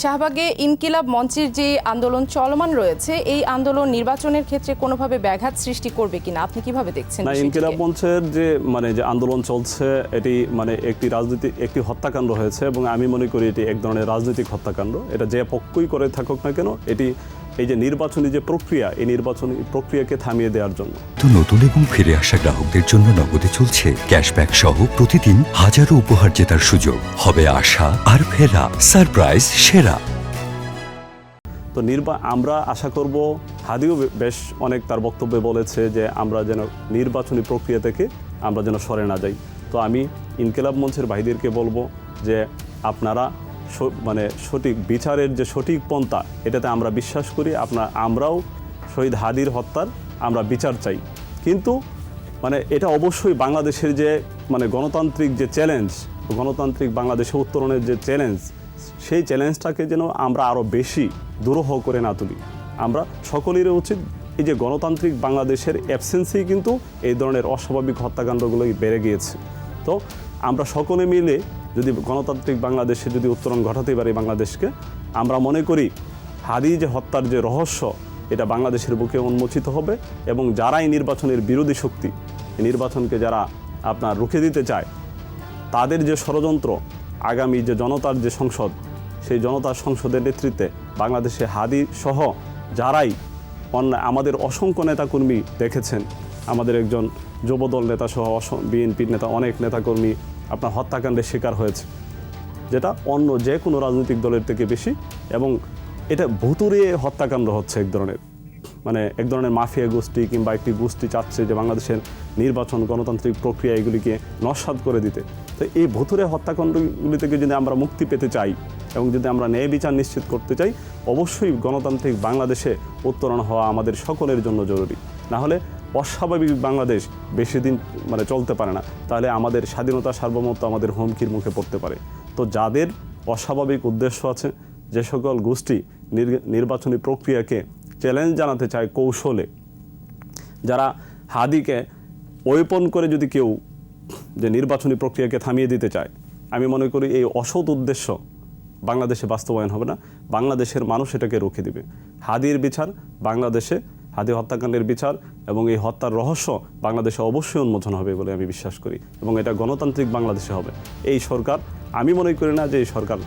শাহবাগে ইনকিলাব মঞ্চের যে আন্দোলন চলমান রয়েছে এই আন্দোলন নির্বাচনের ক্ষেত্রে কোনোভাবে ব্যাঘাত সৃষ্টি করবে কিনা? আপনি কীভাবে দেখছেন না ইনকিলাব মঞ্চের যে মানে যে আন্দোলন চলছে এটি মানে একটি রাজনীতি একটি হত্যাকাণ্ড হয়েছে এবং আমি মনে করি এটি এক ধরনের রাজনৈতিক হত্যাকাণ্ড। এটা যে পক্ষই করে থাকুক না কেন এটি এই যে নির্বাচনী যে প্রক্রিয়া এই নির্বাচনী প্রক্রিয়াকে থামিয়ে দেওয়ার জন্য। তো নতুন এবং ফিরে আসা গ্রাহকদের জন্য নগদে চলছে ক্যাশব্যাক সহ প্রতিদিন হাজারো উপহার জেতার সুযোগ। হবে আশা আর ফেরা সারপ্রাইজ সেরা। তো নির্বা আমরা আশা করব হাদিও বেশ অনেক তার বক্তব্যে বলেছে যে আমরা যেন নির্বাচনী প্রক্রিয়া থেকে আমরা যেন সরে না যাই। তো আমি ইনকেলাব মঞ্চের ভাইদেরকে বলব যে আপনারা মানে সঠিক বিচারের যে সঠিক পন্থা, এটাতে আমরা বিশ্বাস করি, আপনার, আমরাও শহীদ হাদির হত্যার আমরা বিচার চাই। কিন্তু মানে এটা অবশ্যই বাংলাদেশের যে মানে গণতান্ত্রিক যে চ্যালেঞ্জ গণতান্ত্রিক বাংলাদেশে উত্তরণের যে চ্যালেঞ্জ সেই চ্যালেঞ্জটাকে যেন আমরা আরও বেশি দুরূহ করে না তুলি। আমরা সকলেরই উচিত এই যে গণতান্ত্রিক বাংলাদেশের অ্যাবসেন্সেই কিন্তু এই ধরনের অস্বাভাবিক হত্যাকাণ্ডগুলোই বেড়ে গিয়েছে। তো আমরা সকলে মিলে যদি গণতান্ত্রিক বাংলাদেশে যদি উত্তরণ ঘটাতে পারি বাংলাদেশকে, আমরা মনে করি হাদি যে হত্যার যে রহস্য, এটা বাংলাদেশের বুকে উন্মোচিত হবে এবং যারাই নির্বাচনের বিরোধী শক্তি নির্বাচনকে যারা আপনার রুখে দিতে চায়, তাদের যে ষড়যন্ত্র, আগামী যে জনতার যে সংসদ, সেই জনতার সংসদের নেতৃত্বে বাংলাদেশে হাদি সহ যারাই অন্যায়, আমাদের অসংখ্য নেতাকর্মী দেখেছেন। আমাদের একজন যুবদল নেতা সহ বিএনপির নেতা, অনেক নেতাকর্মী আপনার হত্যাকাণ্ডের শিকার হয়েছে। যেটা অন্য যে কোনো রাজনৈতিক দলের থেকে বেশি এবং এটা ভুতুরে হত্যাকাণ্ড হচ্ছে এক ধরনের। মানে এক ধরনের মাফিয়া গোষ্ঠী কিংবা একটি গোষ্ঠী চাচ্ছে যে বাংলাদেশের নির্বাচন গণতান্ত্রিক প্রক্রিয়া এগুলিকে নস্বাত করে দিতে। তো এই ভুতুরে হত্যাকাণ্ডগুলি থেকে যদি আমরা মুক্তি পেতে চাই এবং যদি আমরা ন্যায় বিচার নিশ্চিত করতে চাই, অবশ্যই গণতান্ত্রিক বাংলাদেশে উত্তরণ হওয়া আমাদের সকলের জন্য জরুরি। না হলে অস্বাভাবিক বাংলাদেশ বেশি দিন মানে চলতে পারে না, তাহলে আমাদের স্বাধীনতা সার্বভৌমত্ব আমাদের হুমকির মুখে পড়তে পারে। তো যাদের অস্বাভাবিক উদ্দেশ্য আছে, যে সকল গোষ্ঠী নির- নির্বাচনী প্রক্রিয়াকে চ্যালেঞ্জ জানাতে চায় কৌশলে, যারা হাদিকে ওয়েপন করে যদি কেউ যে নির্বাচনী প্রক্রিয়াকে থামিয়ে দিতে চায়, আমি মনে করি এই অসৎ উদ্দেশ্য বাংলাদেশে বাস্তবায়ন হবে না। বাংলাদেশের মানুষ এটাকে রুখে দিবে। হাদির বিচার, বাংলাদেশে হাদি হত্যাকাণ্ডের বিচার এবং এই হত্যার রহস্য বাংলাদেশে অবশ্যই উন্মোচন হবে বলে আমি বিশ্বাস করি এবং এটা গণতান্ত্রিক বাংলাদেশে হবে। এই সরকার আমি মনে করি না যে এই সরকার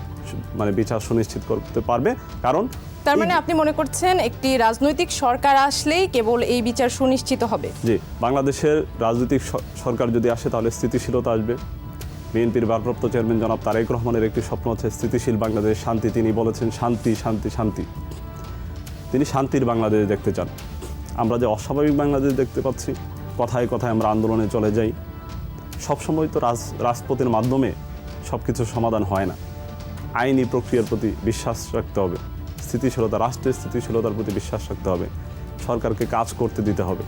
মানে বিচার সুনিশ্চিত করতে পারবে কারণ তার মানে আপনি মনে করছেন একটি রাজনৈতিক সরকার আসলেই কেবল এই বিচার সুনিশ্চিত হবে? জি বাংলাদেশের রাজনৈতিক সরকার যদি আসে তাহলে স্থিতিশীলতা আসবে। বিএনপির ভারপ্রাপ্ত চেয়ারম্যান জনাব তারেক রহমানের একটি স্বপ্ন আছে স্থিতিশীল বাংলাদেশ শান্তি। তিনি বলেছেন শান্তি শান্তি শান্তি। তিনি শান্তির বাংলাদেশ দেখতে চান। আমরা যে অস্বাভাবিক বাংলাদেশ দেখতে পাচ্ছি, কথায় কথায় আমরা আন্দোলনে চলে যাই। সবসময় তো রাজ, রাজপথের মাধ্যমে সব কিছু সমাধান হয় না। আইনি প্রক্রিয়ার প্রতি বিশ্বাস রাখতে হবে। স্থিতিশীলতা, রাষ্ট্রের স্থিতিশীলতার প্রতি বিশ্বাস রাখতে হবে। সরকারকে কাজ করতে দিতে হবে।